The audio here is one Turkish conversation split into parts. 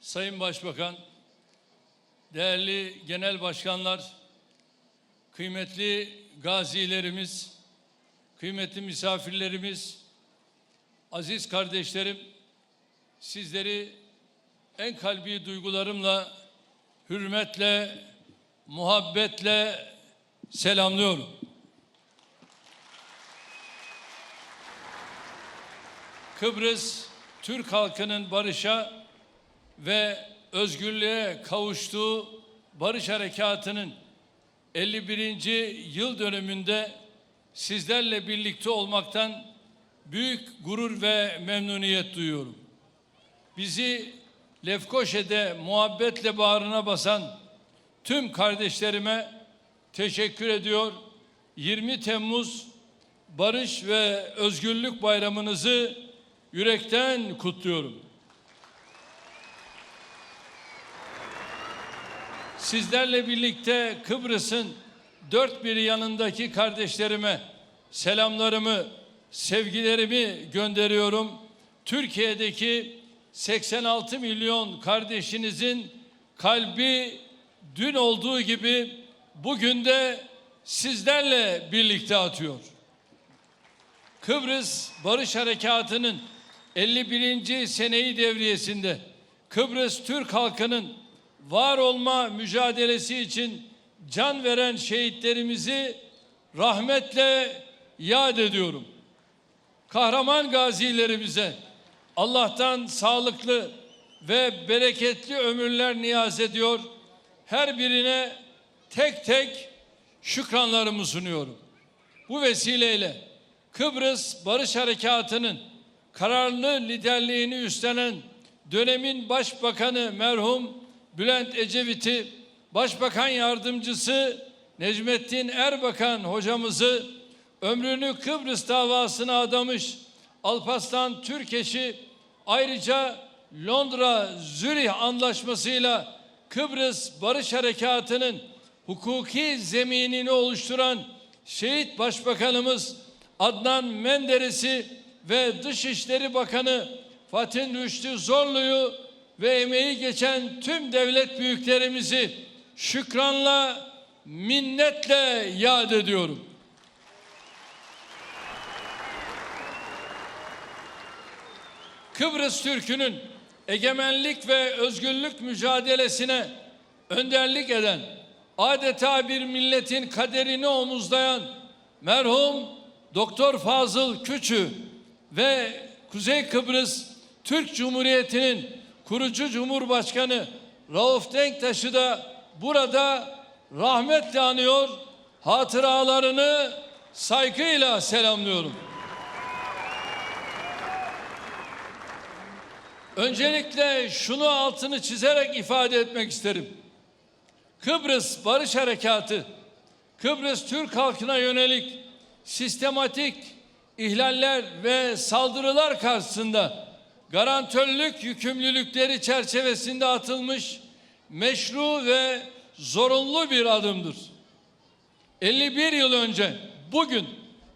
Sayın Başbakan, değerli genel başkanlar, kıymetli gazilerimiz, kıymetli misafirlerimiz, aziz kardeşlerim, sizleri en kalbi duygularımla, hürmetle, muhabbetle selamlıyorum. Kıbrıs Türk halkının barışa ve özgürlüğe kavuştuğu barış harekatının 51. yıl dönümünde sizlerle birlikte olmaktan büyük gurur ve memnuniyet duyuyorum. Bizi Lefkoşe'de muhabbetle bağrına basan tüm kardeşlerime teşekkür ediyor. 20 Temmuz Barış ve Özgürlük Bayramınızı yürekten kutluyorum. Sizlerle birlikte Kıbrıs'ın dört bir yanındaki kardeşlerime selamlarımı, sevgilerimi gönderiyorum. Türkiye'deki 86 milyon kardeşinizin kalbi dün olduğu gibi bugün de sizlerle birlikte atıyor. Kıbrıs Barış Harekatı'nın 51. seneyi devriyesinde Kıbrıs Türk halkının var olma mücadelesi için can veren şehitlerimizi rahmetle yad ediyorum. Kahraman gazilerimize Allah'tan sağlıklı ve bereketli ömürler niyaz ediyor. Her birine tek tek şükranlarımı sunuyorum. Bu vesileyle Kıbrıs Barış Harekatı'nın kararlı liderliğini üstlenen dönemin Başbakanı merhum Bülent Ecevit'i, Başbakan Yardımcısı Necmettin Erbakan hocamızı ömrünü Kıbrıs davasına adamış Alparslan Türkeş'i ayrıca Londra Zürih Anlaşması'yla Kıbrıs Barış Harekatı'nın hukuki zeminini oluşturan şehit başbakanımız Adnan Menderes'i ve Dışişleri Bakanı Fatih Rüştü Zorlu'yu ve emeği geçen tüm devlet büyüklerimizi şükranla, minnetle yad ediyorum. Kıbrıs Türk'ünün egemenlik ve özgürlük mücadelesine önderlik eden, adeta bir milletin kaderini omuzlayan merhum Doktor Fazıl Küçü ve Kuzey Kıbrıs Türk Cumhuriyeti'nin kurucu Cumhurbaşkanı Rauf Denktaş'ı da burada rahmetle anıyor, hatıralarını saygıyla selamlıyorum. Öncelikle şunu altını çizerek ifade etmek isterim. Kıbrıs Barış Harekatı, Kıbrıs Türk halkına yönelik sistematik ihlaller ve saldırılar karşısında garantörlük yükümlülükleri çerçevesinde atılmış meşru ve zorunlu bir adımdır. 51 yıl önce bugün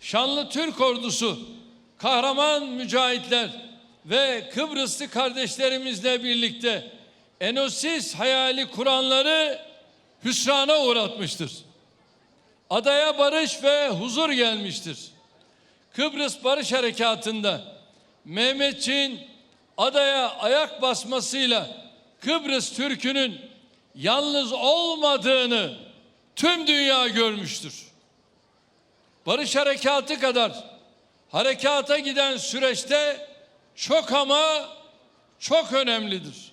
şanlı Türk ordusu kahraman mücahitler ve Kıbrıslı kardeşlerimizle birlikte Enosis hayali kuranları hüsrana uğratmıştır. Adaya barış ve huzur gelmiştir. Kıbrıs Barış Harekatı'nda Mehmetçiğin adaya ayak basmasıyla Kıbrıs Türk'ünün yalnız olmadığını tüm dünya görmüştür. Barış Harekatı kadar harekata giden süreçte çok ama çok önemlidir.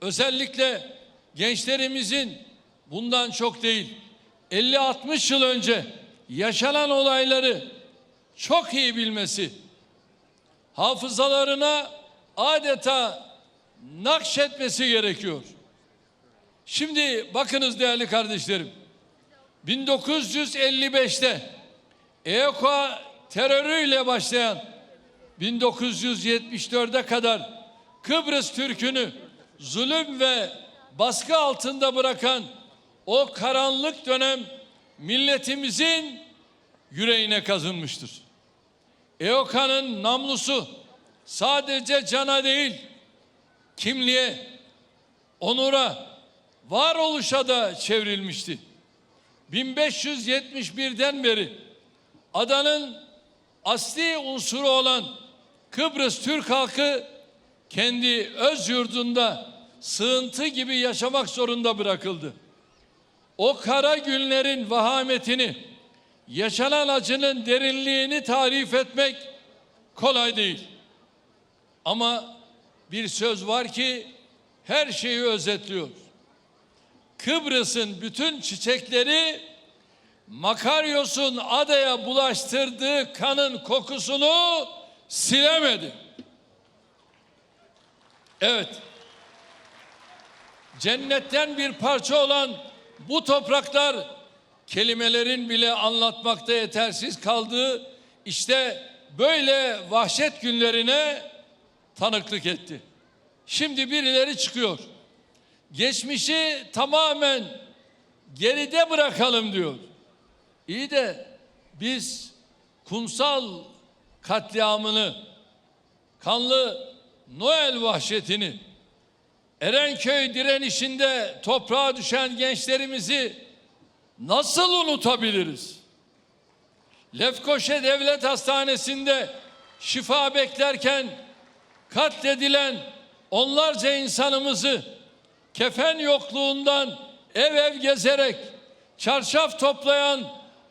Özellikle gençlerimizin bundan çok değil 50-60 yıl önce yaşanan olayları çok iyi bilmesi, hafızalarına adeta nakşetmesi gerekiyor. Şimdi bakınız değerli kardeşlerim. 1955'te EOKA terörüyle başlayan 1974'e kadar Kıbrıs Türk'ünü zulüm ve baskı altında bırakan o karanlık dönem milletimizin yüreğine kazınmıştır. EOKA'nın namlusu sadece cana değil, kimliğe, onura, varoluşa da çevrilmişti. 1571'den beri adanın asli unsuru olan Kıbrıs Türk halkı kendi öz yurdunda sığıntı gibi yaşamak zorunda bırakıldı. O kara günlerin vahametini, yaşanan acının derinliğini tarif etmek kolay değil. Ama bir söz var ki her şeyi özetliyor. Kıbrıs'ın bütün çiçekleri Makaryos'un adaya bulaştırdığı kanın kokusunu silemedi. Evet. Cennetten bir parça olan bu topraklar kelimelerin bile anlatmakta yetersiz kaldığı işte böyle vahşet günlerine tanıklık etti. Şimdi birileri çıkıyor. Geçmişi tamamen geride bırakalım diyor. İyi de biz kumsal katliamını, kanlı Noel vahşetini, Erenköy direnişinde toprağa düşen gençlerimizi nasıl unutabiliriz? Lefkoşe Devlet Hastanesi'nde şifa beklerken katledilen onlarca insanımızı kefen yokluğundan ev ev gezerek çarşaf toplayan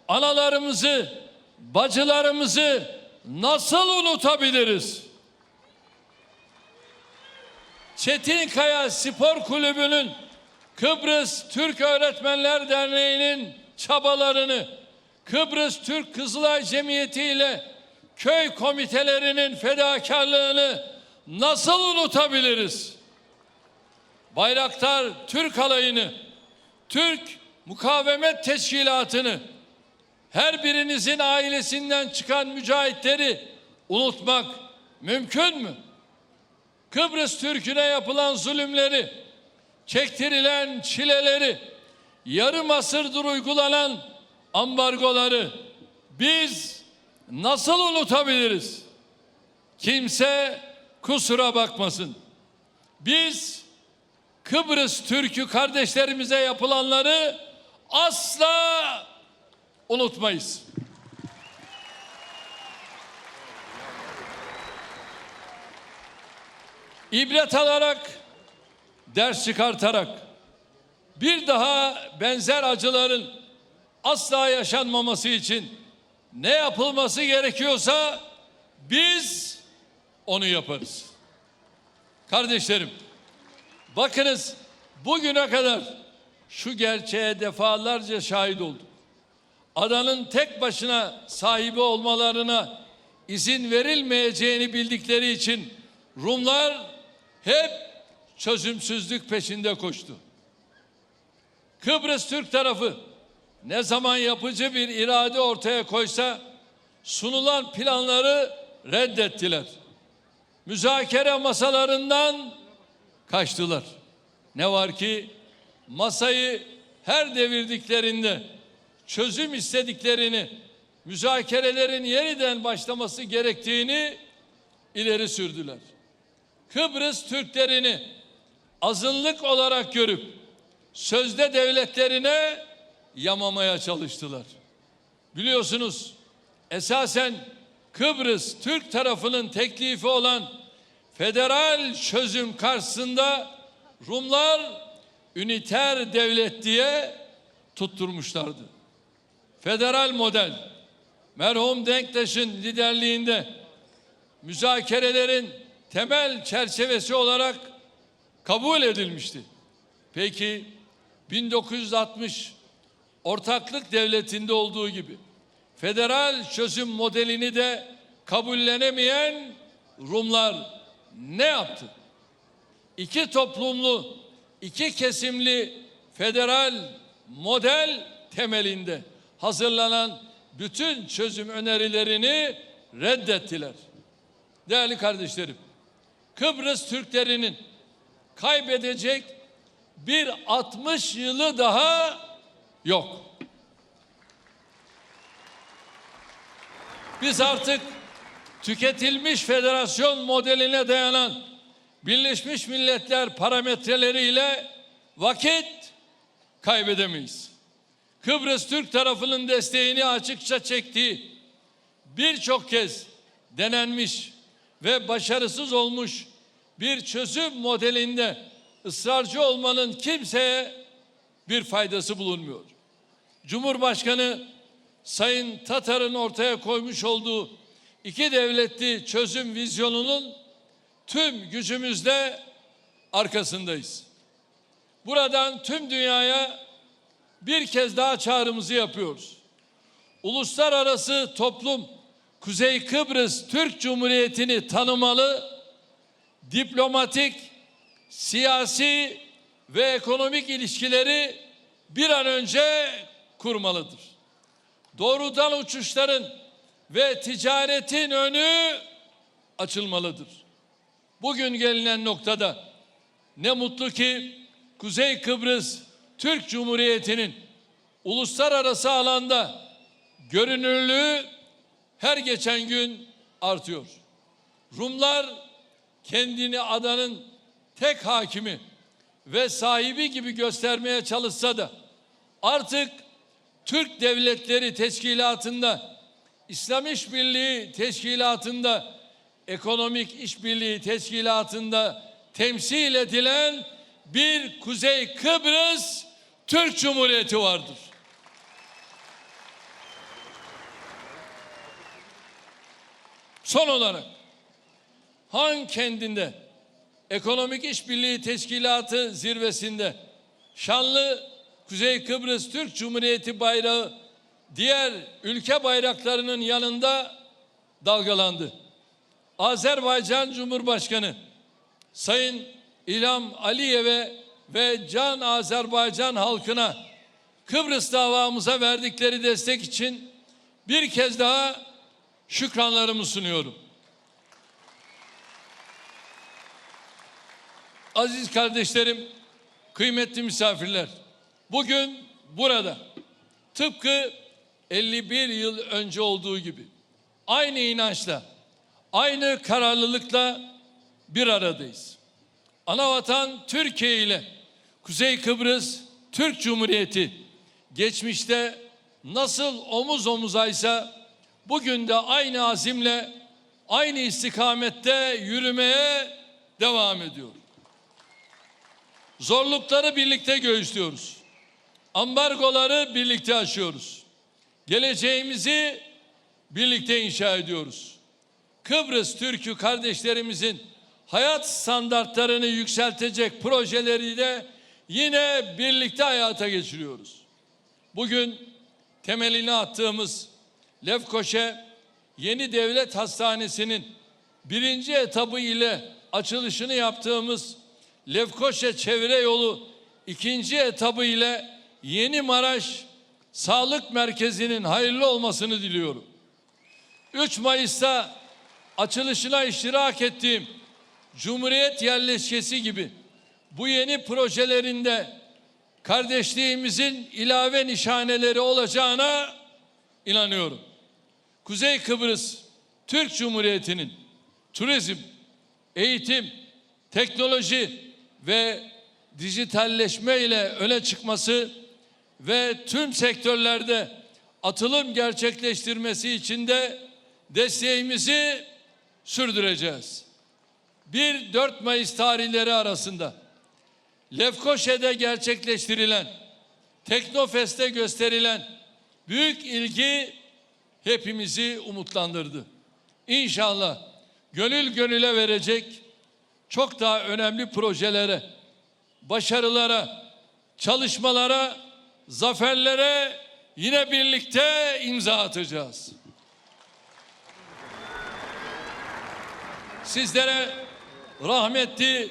analarımızı, bacılarımızı nasıl unutabiliriz? Çetinkaya Spor Kulübü'nün Kıbrıs Türk Öğretmenler Derneği'nin çabalarını Kıbrıs Türk Kızılay Cemiyeti ile köy komitelerinin fedakarlığını nasıl unutabiliriz? Bayraktar Türk alayını, Türk Mukavemet Teşkilatı'nı, her birinizin ailesinden çıkan mücahitleri unutmak mümkün mü? Kıbrıs Türk'üne yapılan zulümleri, çektirilen çileleri, yarım asırdır uygulanan ambargoları biz nasıl unutabiliriz? Kimse kusura bakmasın. Biz Kıbrıs Türk'ü kardeşlerimize yapılanları asla unutmayız. İbret alarak, ders çıkartarak bir daha benzer acıların asla yaşanmaması için ne yapılması gerekiyorsa biz onu yaparız. Kardeşlerim, bakınız bugüne kadar şu gerçeğe defalarca şahit olduk. Adanın tek başına sahibi olmalarına izin verilmeyeceğini bildikleri için Rumlar hep çözümsüzlük peşinde koştu. Kıbrıs Türk tarafı ne zaman yapıcı bir irade ortaya koysa sunulan planları reddettiler. Müzakere masalarından kaçtılar. Ne var ki masayı her devirdiklerinde çözüm istediklerini, müzakerelerin yeniden başlaması gerektiğini ileri sürdüler. Kıbrıs Türklerini azınlık olarak görüp sözde devletlerine yamamaya çalıştılar. Biliyorsunuz esasen Kıbrıs Türk tarafının teklifi olan federal çözüm karşısında Rumlar üniter devlet diye tutturmuşlardı. Federal model merhum Denktaş'ın liderliğinde müzakerelerin temel çerçevesi olarak kabul edilmişti. Peki 1960 ortaklık devletinde olduğu gibi federal çözüm modelini de kabullenemeyen Rumlar ne yaptı? İki toplumlu, iki kesimli federal model temelinde hazırlanan bütün çözüm önerilerini reddettiler. Değerli kardeşlerim, Kıbrıs Türklerinin kaybedecek bir 60 yılı daha yok. Biz artık tüketilmiş federasyon modeline dayanan Birleşmiş Milletler parametreleriyle vakit kaybedemeyiz. Kıbrıs Türk tarafının desteğini açıkça çektiği birçok kez denenmiş ve başarısız olmuş bir çözüm modelinde ısrarcı olmanın kimseye bir faydası bulunmuyor. Cumhurbaşkanı Sayın Tatar'ın ortaya koymuş olduğu iki devletli çözüm vizyonunun tüm gücümüzle arkasındayız. Buradan tüm dünyaya bir kez daha çağrımızı yapıyoruz. Uluslararası toplum Kuzey Kıbrıs Türk Cumhuriyeti'ni tanımalı, diplomatik, siyasi ve ekonomik ilişkileri bir an önce kurmalıdır. Doğrudan uçuşların ve ticaretin önü açılmalıdır. Bugün gelinen noktada ne mutlu ki Kuzey Kıbrıs Türk Cumhuriyeti'nin uluslararası alanda görünürlüğü her geçen gün artıyor. Rumlar kendini adanın tek hakimi ve sahibi gibi göstermeye çalışsa da artık Türk Devletleri Teşkilatı'nda, İslam İşbirliği Teşkilatı'nda, Ekonomik İşbirliği Teşkilatı'nda temsil edilen bir Kuzey Kıbrıs Türk Cumhuriyeti vardır. Son olarak Han kendinde Ekonomik İşbirliği Teşkilatı zirvesinde şanlı Kuzey Kıbrıs Türk Cumhuriyeti bayrağı diğer ülke bayraklarının yanında dalgalandı. Azerbaycan Cumhurbaşkanı Sayın İlham Aliyev'e ve Can Azerbaycan halkına Kıbrıs davamıza verdikleri destek için bir kez daha şükranlarımı sunuyorum. Aziz kardeşlerim, kıymetli misafirler, bugün burada tıpkı 51 yıl önce olduğu gibi aynı inançla, aynı kararlılıkla bir aradayız. Anavatan Türkiye ile Kuzey Kıbrıs Türk Cumhuriyeti geçmişte nasıl omuz omuzaysa bugün de aynı azimle aynı istikamette yürümeye devam ediyor. Zorlukları birlikte göğüslüyoruz. Ambargoları birlikte aşıyoruz. Geleceğimizi birlikte inşa ediyoruz. Kıbrıs Türk'ü kardeşlerimizin hayat standartlarını yükseltecek projeleri de yine birlikte hayata geçiriyoruz. Bugün temelini attığımız Lefkoşe Yeni Devlet Hastanesi'nin birinci etabı ile açılışını yaptığımız Lefkoşe Çevre Yolu ikinci etabı ile Yeni Maraş Sağlık Merkezi'nin hayırlı olmasını diliyorum. 3 Mayıs'ta açılışına iştirak ettiğim Cumhuriyet yerleşkesi gibi bu yeni projelerinde kardeşliğimizin ilave nişaneleri olacağına inanıyorum. Kuzey Kıbrıs Türk Cumhuriyeti'nin turizm, eğitim, teknoloji ve dijitalleşme ile öne çıkması ve tüm sektörlerde atılım gerçekleştirmesi için de desteğimizi sürdüreceğiz. 1-4 Mayıs tarihleri arasında Lefkoşe'de gerçekleştirilen Teknofest'te gösterilen büyük ilgi hepimizi umutlandırdı. İnşallah gönül gönüle verecek çok daha önemli projelere, başarılara, çalışmalara, zaferlere yine birlikte imza atacağız. Sizlere rahmetli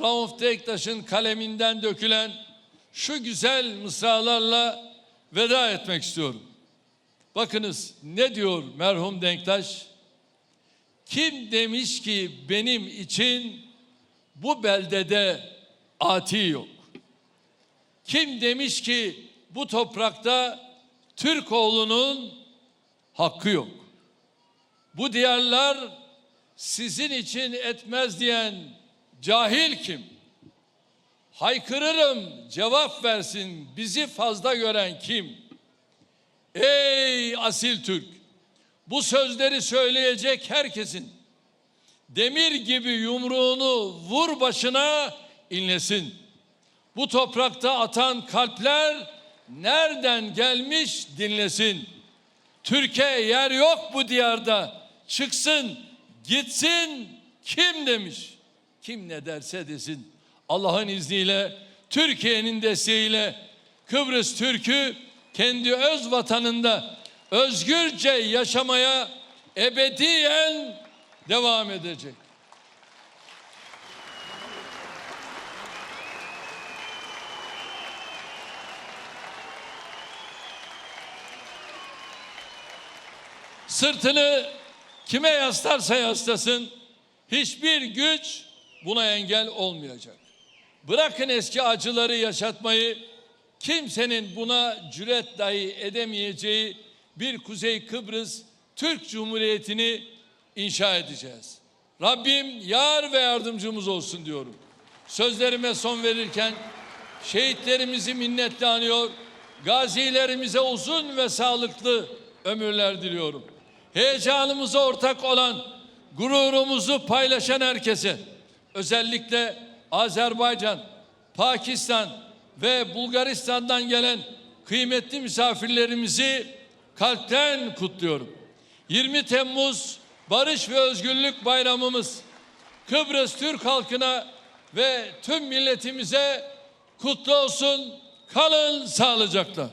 Rauf Denktaş'ın kaleminden dökülen şu güzel mısralarla veda etmek istiyorum. Bakınız ne diyor merhum Denktaş? Kim demiş ki benim için bu beldede ati yok? Kim demiş ki bu toprakta Türk oğlunun hakkı yok? Bu diyarlar sizin için etmez diyen Cahil kim? Haykırırım cevap versin bizi fazla gören kim? Ey asil Türk! Bu sözleri söyleyecek herkesin demir gibi yumruğunu vur başına inlesin. Bu toprakta atan kalpler nereden gelmiş dinlesin. Türkiye yer yok bu diyarda. Çıksın, gitsin kim demiş. Kim ne derse desin. Allah'ın izniyle, Türkiye'nin desteğiyle Kıbrıs Türk'ü kendi öz vatanında özgürce yaşamaya ebediyen devam edecek. Sırtını kime yaslarsa yaslasın hiçbir güç buna engel olmayacak. Bırakın eski acıları yaşatmayı kimsenin buna cüret dahi edemeyeceği bir Kuzey Kıbrıs Türk Cumhuriyeti'ni inşa edeceğiz. Rabbim yar ve yardımcımız olsun diyorum. Sözlerime son verirken şehitlerimizi minnetle anıyor, gazilerimize uzun ve sağlıklı ömürler diliyorum. Heyecanımıza ortak olan, gururumuzu paylaşan herkese, özellikle Azerbaycan, Pakistan ve Bulgaristan'dan gelen kıymetli misafirlerimizi kalpten kutluyorum. 20 Temmuz Barış ve Özgürlük Bayramımız Kıbrıs Türk halkına ve tüm milletimize kutlu olsun. Kalın sağlıcakla.